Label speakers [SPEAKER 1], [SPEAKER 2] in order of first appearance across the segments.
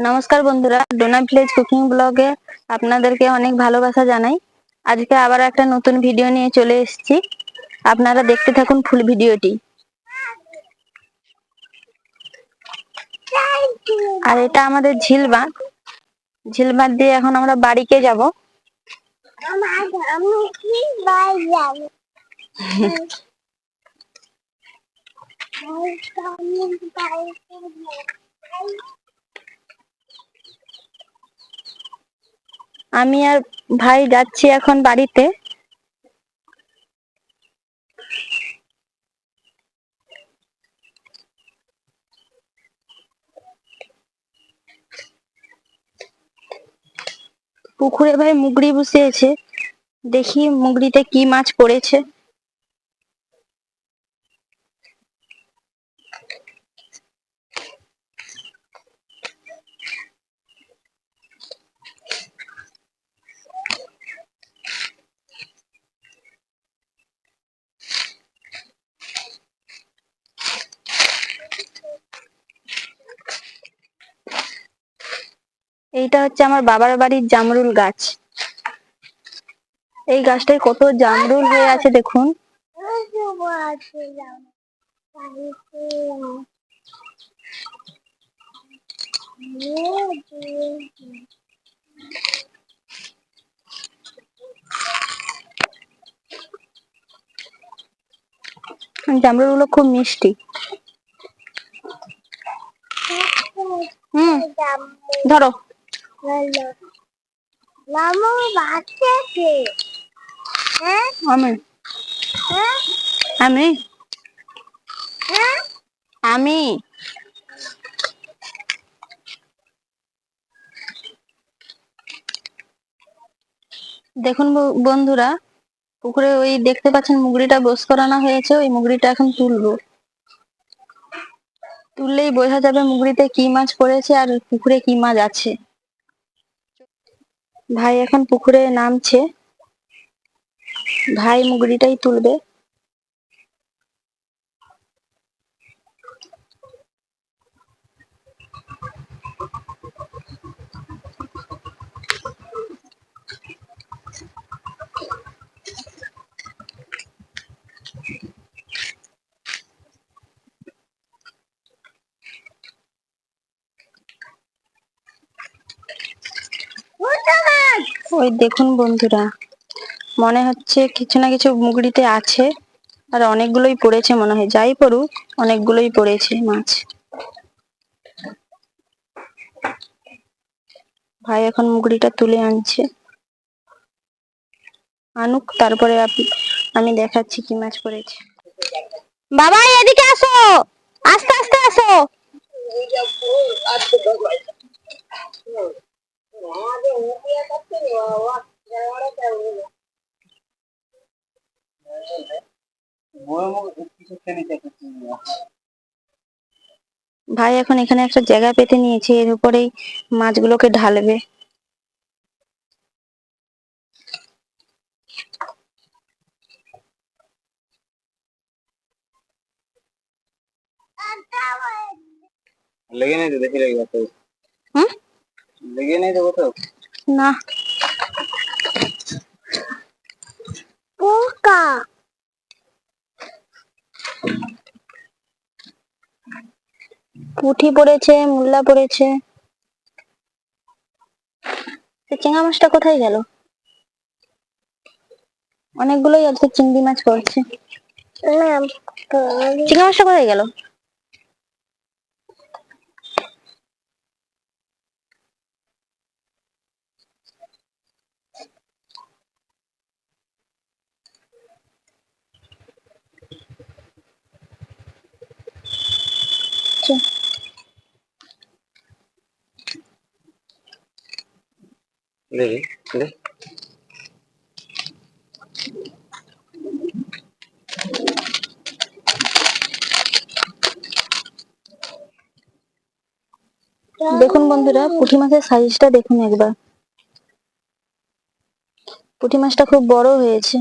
[SPEAKER 1] নমস্কার বন্ধুরা Dona village cooking ব্লগে আপনাদেরকে অনেক ভালোবাসা জানাই। আজকে আবার একটা নতুন ভিডিও নিয়ে চলে এসেছি। আপনারা দেখতে থাকুন ফুল ভিডিওটি। আর এটা আমাদের ঝিল বাঁধ ঝিল বাঁধ দিয়ে এখন আমরা বাড়িকে যাব। আমি আর ভাই যাচ্ছি এখন বাড়িতে। পুকুরে ভাই মুগড়ি বসিয়েছে। দেখি মুগড়িতে কি মাছ পড়েছে। এইটা হচ্ছে আমার বাবার বাড়ির জামরুল গাছ। এই গাছটায় কত জামরুল হয়ে আছে দেখুন। জামরুলগুলো খুব মিষ্টি। হুম, ধরো।
[SPEAKER 2] মামু হ্যাঁ?
[SPEAKER 1] আমি?
[SPEAKER 2] হ্যাঁ?
[SPEAKER 1] আমি?
[SPEAKER 2] হ্যাঁ?
[SPEAKER 1] আমি? দেখুন বন্ধুরা পুকুরে ওই দেখতে পাচ্ছেন মুগরিটা বস করানো হয়েছে ওই মুগড়িটা এখন তুলবো। তুললেই বোঝা যাবে মুগড়িতে কি মাছ পড়েছে আর পুকুরে কি মাছ আছে। ভাই এখন পুকুরে নামছে। ভাই মুগরিটাই তুলবে। ওই দেখুন বন্ধুরা, মনে হচ্ছে কিছু না কিছু মুগড়িতে আছে, আর অনেকগুলোই পড়েছে মনে হয়, যাই পড়ুক, অনেকগুলোই পড়েছে মাছ। ভাই এখন মুগড়িটা তুলে আনছে। আনুক, তারপরে আমি দেখাচ্ছি কি মাছ পড়েছে। বাবা, এদিকে আসো! আস্তে আস্তে আসো! ভাই এখন এখানে একটা জায়গা পেতে নিয়েছে এর উপরেই মাছগুলোকে ঢালবে।
[SPEAKER 3] লেগে নেই তো দেখি লেগে গেছে। লেগে নেই তো কোথাও?
[SPEAKER 1] না।
[SPEAKER 2] পোকা
[SPEAKER 1] পুঁটি পড়েছে মুল্লা পড়েছে। চিংড়া মাছটা কোথায় গেল? অনেকগুলোই আছে চিংড়ি মাছ পড়ছে। চিংড়া মাছটা কোথায় গেল?
[SPEAKER 3] দেখি দে
[SPEAKER 1] দেখুন বন্ধুরা পুঁটি মাছের সাইজটা দেখুন একবার। পুঁটি মাছটা খুব বড় হয়েছে।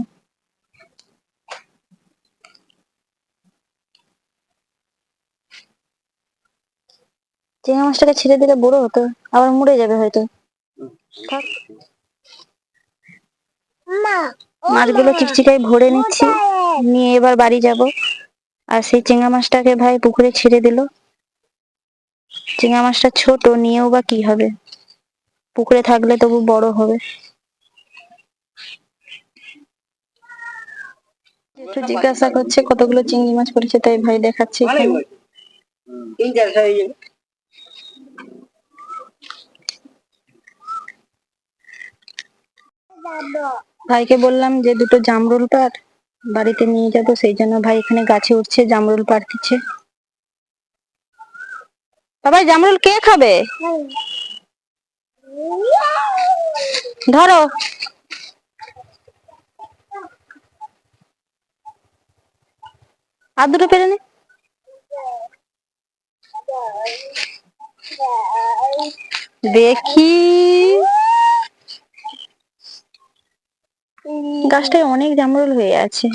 [SPEAKER 1] চিংড়ি মাছটাকে ছেড়ে দিলে বড় হতো আবার মরে যাবে হয়তো। থাক। মাছগুলো চিকচিকায় ভরে নিচ্ছি নিয়ে এবার বাড়ি যাব। আর সেই চিংড়া মাছটাকে ভাই পুকুরে ছেড়ে দিল। চিংড়া মাছটা ছোট নিয়েও বা কি হবে? পুকুরে থাকলে তবু বড় হবে। একটু জিজ্ঞাসা করছে কতগুলো চিংড়ি মাছ পড়েছে তাই ভাই দেখাচ্ছে
[SPEAKER 3] ভালোই
[SPEAKER 1] এখানে।
[SPEAKER 3] হয়েছে তিন চারশো হয়ে যাবে
[SPEAKER 2] যাব
[SPEAKER 1] ভাইকে বললাম যে দুটো জামরুল পার বাড়িতে নিয়ে যাব, সেই জন্য ভাই এখানে গাছে উঠছে, জামরুল পার দিচ্ছে। বাবা জামরুল কে খাবে? ধরো। আর দুটো পেরে দেখি। গাছটায় অনেক জামরুল হয়ে আছে।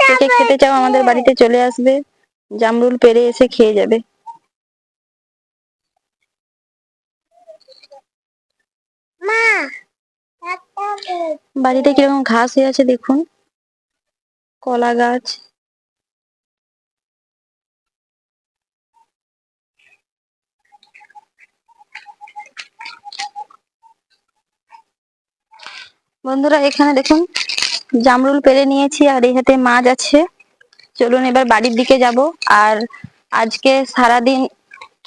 [SPEAKER 1] কে কে খেতে চাও আমাদের বাড়িতে চলে আসবে। জামরুল পেরে এসে খেয়ে যাবে। বাড়িতে কীরকম ঘাস হয়ে আছে দেখুন। কলা গাছ। বন্ধুরা, এখানে দেখুন, জামরুল পেরে নিয়েছি আর এই হাতে মাছ আছে। চলুন এবার বাড়ির দিকে যাব। আর আজকে সারাদিন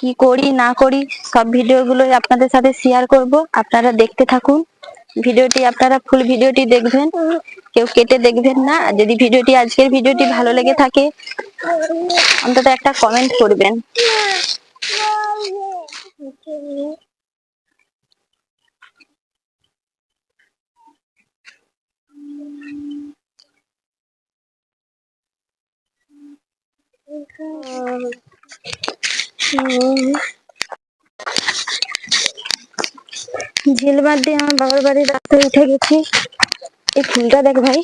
[SPEAKER 1] কি করি, না করি, সব ভিডিওগুলোই আপনাদের সাথে শেয়ার করব। আপনারা দেখতে থাকুন। ভিডিওটি আপনারা ফুল ভিডিওটি দেখবেন। কেউ কেটে দেখবেন না। যদি ভিডিওটি, আজকের ভিডিওটি ভালো লেগে থাকে, অন্তত একটা কমেন্ট করবেন। ঝিলমার দিয়ে আমার বাবার বাড়ির রাস্তায় উঠে গেছি। এই ফুলটা দেখ ভাই।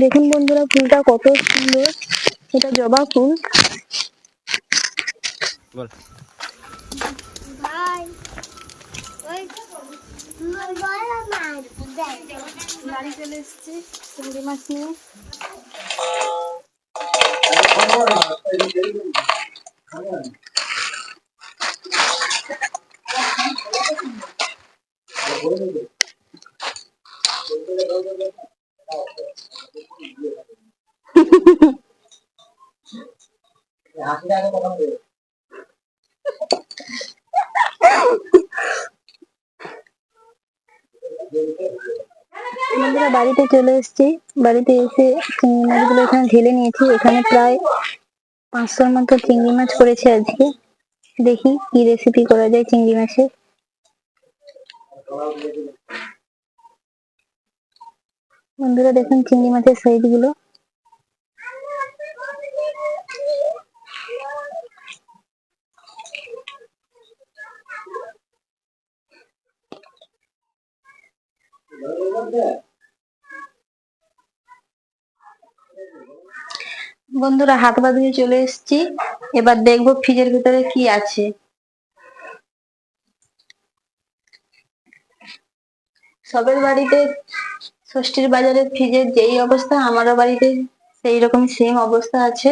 [SPEAKER 1] দেখুন বন্ধুরা ফুলটা কত সুন্দর। এটা জবা ফুল।
[SPEAKER 3] বল।
[SPEAKER 2] ভাই ওই বড়
[SPEAKER 1] চলে এসেছি চিংড়ি মাছ নিয়ে। বন্ধুরা বাড়িতে চলে এসেছি। বাড়িতে এসে চিংড়ি মাছগুলো এখানে ঢেলে নিয়েছি। এখানে প্রায় পাঁচশোর মতো চিংড়ি মাছ করেছি আজকে। দেখি কি রেসিপি করা যায় চিংড়ি মাছের বন্ধুরা দেখুন চিংড়ি মাছের সাইজগুলো। বন্ধুরা, হাত পা ধুয়ে চলে এসেছি। এবার দেখব ফ্রিজের ভিতরে কি আছে। সবের বাড়িতে, ষষ্ঠীর বাজারে ফ্রিজের যেই অবস্থা, আমারও বাড়িতে সেই রকম সেম অবস্থা আছে।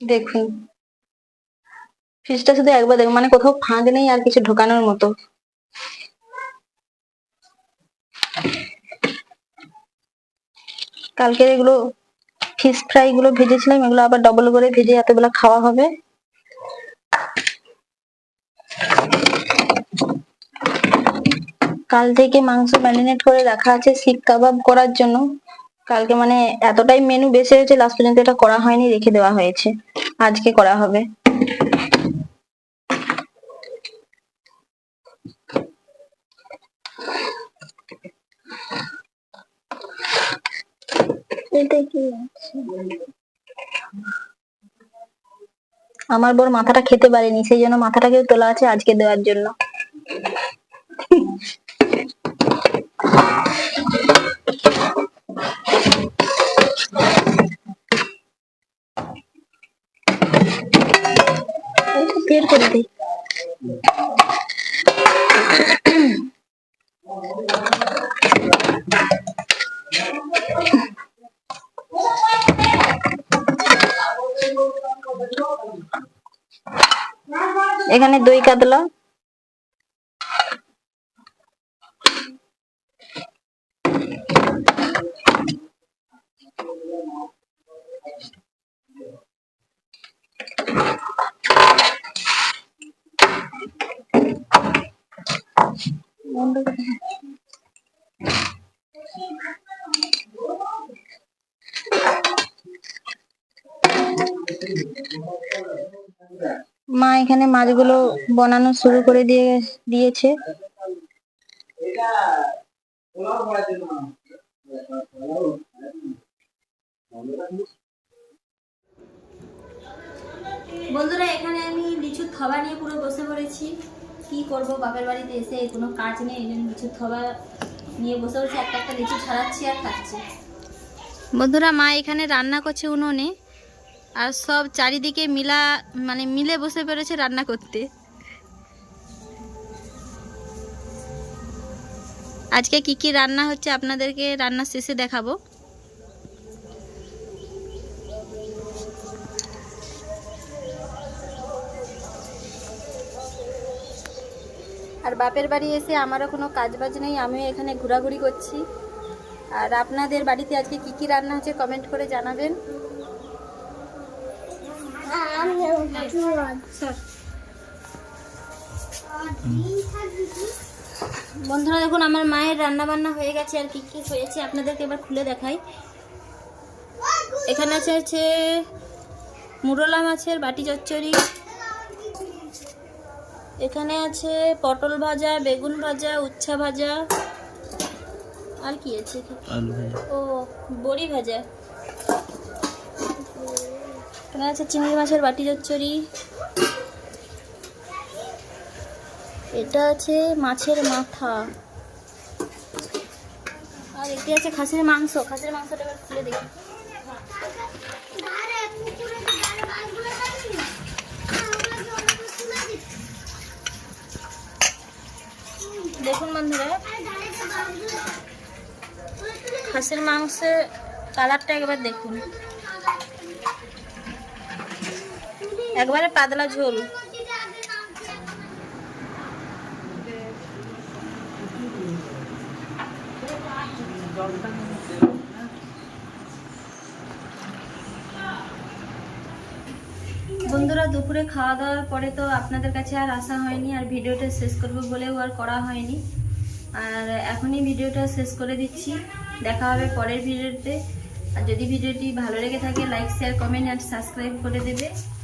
[SPEAKER 1] দেখুন। ফ্রিজটা শুধু একবার দেখুন মানে কোথাও ফাঁক নেই আর কিছু ঢোকানোর মতো। কালকে এগুলো ফিশ ফ্রাই গুলো ভেজেছিলাম, এগুলো আবার ডবল করে ভেজে এতগুলো খাওয়া হবে। কাল থেকে মাংস ম্যারিনেট করে রাখা আছে শিক কাবাব করার জন্য। কালকে মানে এতটাই মেনু বেশি হয়েছে লাস্ট পর্যন্ত এটা করা হয়নি, রেখে দেওয়া হয়েছে। আজকে করা হবে। আমার বর মাথাটা খেতে পারেনি সেই জন্য মাথাটা কেউ তোলা আছে আজকে দেওয়ার জন্য।
[SPEAKER 3] এখানে দই কাতলা। মা এখানে মাছগুলো বানানো শুরু করে দিয়ে দিয়েছে।
[SPEAKER 1] বন্ধুরা এখানে আমি লিচুর থবা নিয়ে পুরো বসে পড়েছি। কি করব? বাপের বাড়িতে এসে কোনো কাজ নেই এই জন্য লিচুর থবা নিয়ে বসে পড়েছি। একটা একটা লিচু ছাড়াচ্ছি আর খাচ্ছি। বন্ধুরা মা এখানে রান্না করছে উনুনে। আর সব চারিদিকে মিলা মানে মিলে বসে পড়েছে রান্না করতে। আজকে কি কি রান্না হচ্ছে আপনাদেরকে রান্না শেষে দেখাবো। আর বাপের বাড়ি এসে আমারও কোনো কাজ বাজ নেই, আমিও এখানে ঘোরাঘুরি করছি। আর আপনাদের বাড়িতে আজকে কি কি রান্না হচ্ছে কমেন্ট করে জানাবেন। বন্ধুরা দেখুন আমার মায়ের রান্না বান্না হয়ে গেছে আর কি কি হয়েছে আপনাদেরকে এবার খুলে দেখাই। এখানে আছে আছে মুরলা মাছের বাটি চচ্চড়ি। এখানে আছে পটল ভাজা বেগুন ভাজা উচ্ছা ভাজা। আর কি আছে ও বড়ি ভাজা। এখানে আছে চিংড়ি মাছের বাটি চচ্চড়ি। এটা আছে মাছের মাথা। আর এটি আছে খাসির মাংস। খাসির মাংসটা এবার খুলে দেখি। দেখুন বন্ধুরা, খাসির মাংসের কালারটা একবার দেখুন। একবারে পাতলা ঝোল। বন্ধুরা, দুপুরে খাওয়া দাওয়ার পরে তো আপনাদের কাছে আর আসা হয়নি, আর ভিডিওটা শেষ করব বলেও আর করা হয়নি। আর এখনই ভিডিওটা শেষ করে দিচ্ছি। দেখা হবে পরের ভিডিওতে। আর যদি ভিডিওটি ভালো লেগে থাকে লাইক শেয়ার কমেন্ট আর সাবস্ক্রাইব করে দেবে।